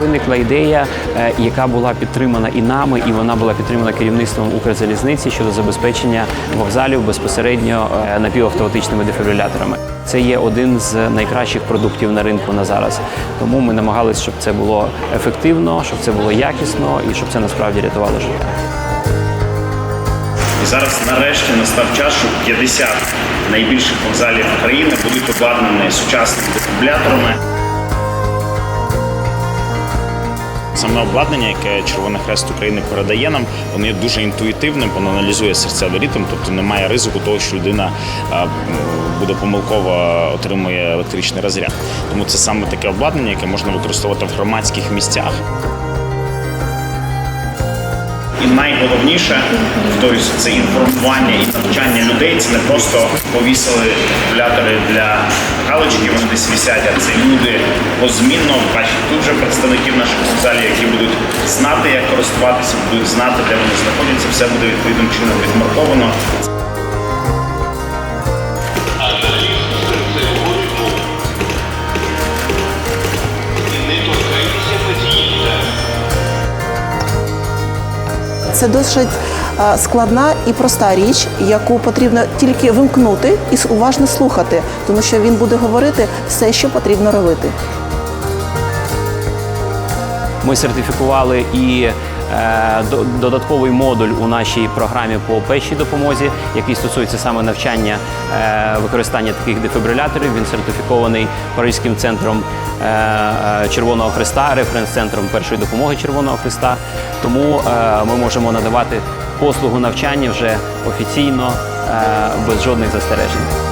Виникла ідея, е, яка була підтримана і нами, і вона була підтримана керівництвом Укрзалізниці щодо забезпечення вокзалів безпосередньо е, напівавтоматичними дефібриляторами. Це є один з найкращих продуктів на ринку на зараз. Тому ми намагалися, щоб це було ефективно, щоб це було якісно і щоб це насправді рятувало життя. І зараз нарешті настав час, щоб 50 найбільших вокзалів країни будуть обладнані сучасними дефібриляторами. Саме обладнання, яке Червоний Хрест України передає нам, воно є дуже інтуїтивним, воно аналізує серцевий ритм, тобто немає ризику того, що людина буде помилково отримує електричний розряд. Тому це саме таке обладнання, яке можна використовувати в громадських місцях. І найголовніше, повторюся, це інформування і навчання людей. Це не просто повісили калькулятори для галочки, вони десь висять, а це люди позмінно. бачать тут же представників наших вокзалів, які будуть знати, як користуватися, будуть знати, де вони знаходяться. Все буде відповідним чином відмарковано. Це досить е, складна і проста річ, яку потрібно тільки вимкнути і уважно слухати, тому що він буде говорити все, що потрібно робити. Ми сертифікували і е, додатковий модуль у нашій програмі по першій допомозі, який стосується саме навчання е, використання таких дефібриляторів. Він сертифікований Паризьким центром е, Червоного Христа, референс-центром першої допомоги Червоного Христа. Тому ми можемо надавати послугу навчання вже офіційно без жодних застережень.